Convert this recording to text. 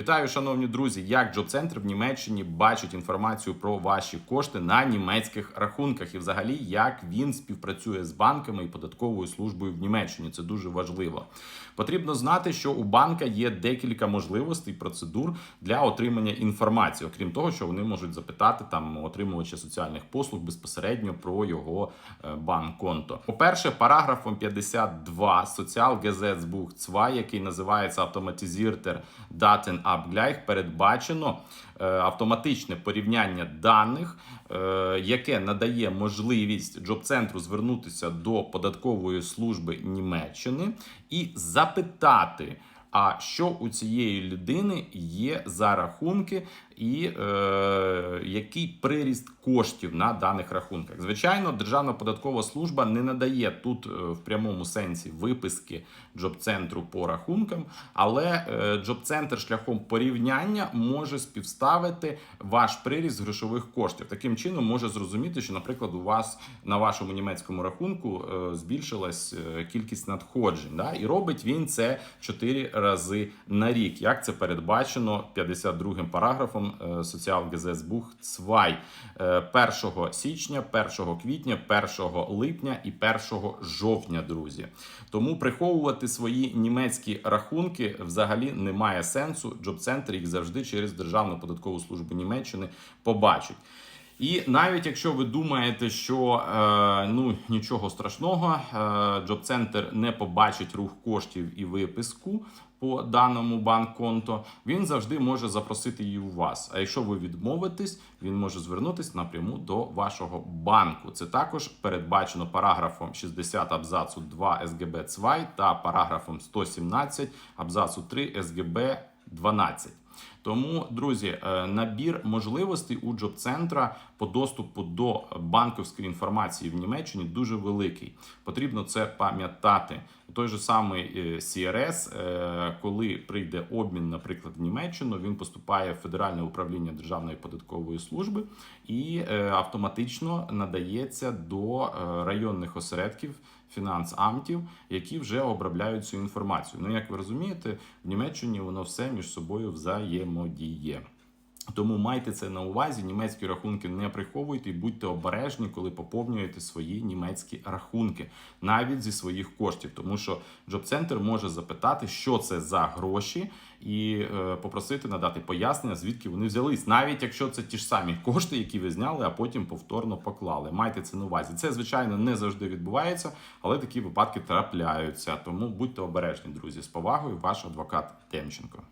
Вітаю, шановні друзі! Як Джоб-центр в Німеччині бачить інформацію про ваші кошти на німецьких рахунках, і взагалі як він співпрацює з банками і податковою службою в Німеччині. Це дуже важливо. Потрібно знати, що у банка є декілька можливостей процедур для отримання інформації, окрім того, що вони можуть запитати там отримувача соціальних послуг безпосередньо про його е, банк-конто. По-перше, параграфом 52 соціал Sozialgesetzbuch 2, який називається автоматизіртер Daten Abgleich, передбачено е, автоматичне порівняння даних, е, яке надає можливість джоб-центру звернутися до податкової служби Німеччини і запитати. А що у цієї людини є за рахунки, і е, який приріст коштів на даних рахунках? Звичайно, Державна податкова служба не надає тут е, в прямому сенсі виписки джоб-центру по рахункам, але е, джоб-центр шляхом порівняння може співставити ваш приріст грошових коштів. Таким чином може зрозуміти, що, наприклад, у вас на вашому німецькому рахунку е, збільшилась кількість надходжень. Да? І робить він це 4 рази на рік, як це передбачено 52-м параграфом е, 2 Е, 1 січня, 1 квітня, 1 липня і 1 жовтня, друзі. Тому приховувати свої німецькі рахунки взагалі немає сенсу. Джоб-центр їх завжди через Державну податкову службу Німеччини побачить. І навіть якщо ви думаєте, що е, ну нічого страшного, е, Джоб-центр не побачить рух коштів і виписку по даному банк-конто, він завжди може запросити її у вас. А якщо ви відмовитесь, він може звернутися напряму до вашого банку. Це також передбачено параграфом 60 абзацу 2 СГБ 2 та параграфом 117 абзацу 3 СГБ 12. Тому, друзі, е, набір можливостей у джоб-центра по доступу до банківської інформації в Німеччині дуже великий. Потрібно це пам'ятати. Той же самий е, CRS, е, коли прийде обмін, наприклад, в Німеччину, він поступає в Федеральне управління Державної податкової служби і автоматично надається до районних осередків фінансамтів, які вже обробляють цю інформацію. Ну, як ви розумієте, в Німеччині воно все між собою взаємодіє. Тому майте це на увазі. Німецькі рахунки не приховуйте і будьте обережні, коли поповнюєте свої німецькі рахунки, навіть зі своїх коштів, тому що Джоб-центр може запитати, що це за гроші, і е, попросити надати пояснення, звідки вони взялись, навіть якщо це ті ж самі кошти, які ви зняли, а потім повторно поклали. Майте це на увазі. Це звичайно не завжди відбувається, але такі випадки трапляються. Тому будьте обережні, друзі. З повагою, ваш адвокат Демченко.